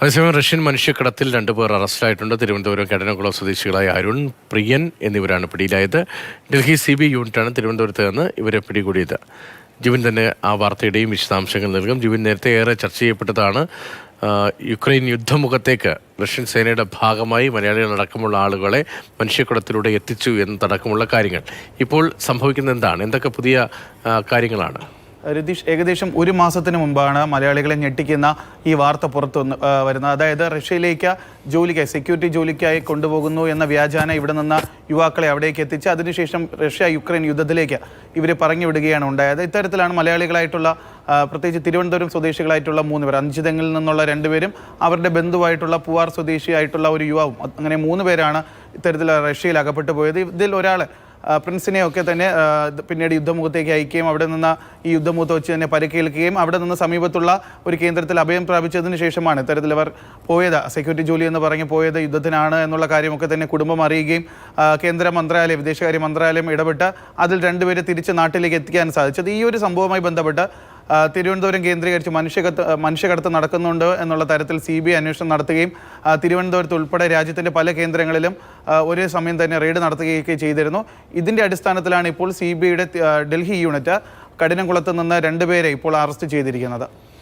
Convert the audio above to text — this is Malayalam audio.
അതേസമയം റഷ്യൻ മനുഷ്യക്കടത്തിൽ രണ്ടുപേർ അറസ്റ്റിലായിട്ടുണ്ട്. തിരുവനന്തപുരം കടനകുളം സ്വദേശികളായ അരുൺ പ്രിയൻ എന്നിവരാണ് പിടിയിലായത്. ഡൽഹി സി ബി യൂണിറ്റാണ് തിരുവനന്തപുരത്ത് നിന്ന് ഇവരെ പിടികൂടിയത്. ജിവിൻ തന്നെ ആ വാർത്തയുടെയും വിശദാംശങ്ങൾ നൽകും. ജിവിൻ നേരത്തെ ഏറെ ചർച്ച ചെയ്യപ്പെട്ടതാണ് യുക്രൈൻ യുദ്ധമുഖത്തേക്ക് റഷ്യൻ സേനയുടെ ഭാഗമായി മലയാളികളടക്കമുള്ള ആളുകളെ മനുഷ്യക്കുടത്തിലൂടെ എത്തിച്ചു എന്നതടക്കമുള്ള കാര്യങ്ങൾ. ഇപ്പോൾ സംഭവിക്കുന്ന എന്താണ് എന്തൊക്കെ പുതിയ കാര്യങ്ങളാണ്? രതീഷ് ഏകദേശം ഒരു മാസത്തിന് മുമ്പാണ് മലയാളികളെ ഞെട്ടിക്കുന്ന ഈ വാർത്ത പുറത്തു വരുന്നത്. അതായത് റഷ്യയിലേക്ക് ജോലിക്കായി സെക്യൂരിറ്റി ജോലിക്കായി കൊണ്ടുപോകുന്നു എന്ന വ്യാജാന ഇവിടെ നിന്ന് യുവാക്കളെ അവിടേക്ക് എത്തിച്ച് അതിനുശേഷം റഷ്യ യുക്രൈൻ യുദ്ധത്തിലേക്ക് ഇവരെ പറഞ്ഞു വിടുകയാണ് ഉണ്ടായത്. ഇത്തരത്തിലാണ് മലയാളികളായിട്ടുള്ള പ്രത്യേകിച്ച് തിരുവനന്തപുരം സ്വദേശികളായിട്ടുള്ള മൂന്ന് പേർ അഞ്ചുതെങ്ങിൽ നിന്നുള്ള രണ്ടുപേരും അവരുടെ ബന്ധുവായിട്ടുള്ള പൂവാർ സ്വദേശിയായിട്ടുള്ള ഒരു യുവാവും അങ്ങനെ മൂന്ന് പേരാണ് ഇത്തരത്തിൽ റഷ്യയിൽ അകപ്പെട്ടു പോയത് ഇതിൽ ഒരാൾ പ്രിൻസിനെ ഒക്കെ തന്നെ പിന്നീട് യുദ്ധമുഖത്തേക്ക് അയക്കുകയും അവിടെ നിന്ന് ഈ യുദ്ധമുഖത്ത് വെച്ച് തന്നെ പരിക്കേൽക്കുകയും അവിടെ നിന്ന് സമീപത്തുള്ള ഒരു കേന്ദ്രത്തിൽ അഭയം പ്രാപിച്ചതിന് ശേഷമാണ് ഇത്തരത്തിൽ അവർ പോയത്. സെക്യൂരിറ്റി ജോലി എന്ന് പറഞ്ഞ് പോയത് യുദ്ധത്തിനാണ് എന്നുള്ള കാര്യമൊക്കെ തന്നെ കുടുംബം അറിയുകയും കേന്ദ്ര മന്ത്രാലയം വിദേശകാര്യ മന്ത്രാലയം ഇടപെട്ട് അതിൽ രണ്ടുപേരെ തിരിച്ച് നാട്ടിലേക്ക് എത്തിക്കാൻ സാധിച്ചത്. ഈ ഒരു സംഭവവുമായി ബന്ധപ്പെട്ട് തിരുവനന്തപുരം കേന്ദ്രീകരിച്ച് മനുഷ്യകത്ത് മനുഷ്യകടത്ത് നടക്കുന്നുണ്ട് എന്നുള്ള തരത്തിൽ സി ബി ഐ അന്വേഷണം നടത്തുകയും തിരുവനന്തപുരത്ത് ഉൾപ്പെടെ രാജ്യത്തിന്റെ പല കേന്ദ്രങ്ങളിലും ഒരേ സമയം തന്നെ റെയ്ഡ് നടത്തുകയൊക്കെ ചെയ്തിരുന്നു. ഇതിന്റെ അടിസ്ഥാനത്തിലാണ് ഇപ്പോൾ സി ബി ഐയുടെ ഡൽഹി യൂണിറ്റ് കഠിനംകുളത്ത് നിന്ന് രണ്ടുപേരെ ഇപ്പോൾ അറസ്റ്റ് ചെയ്തിരിക്കുന്നത്.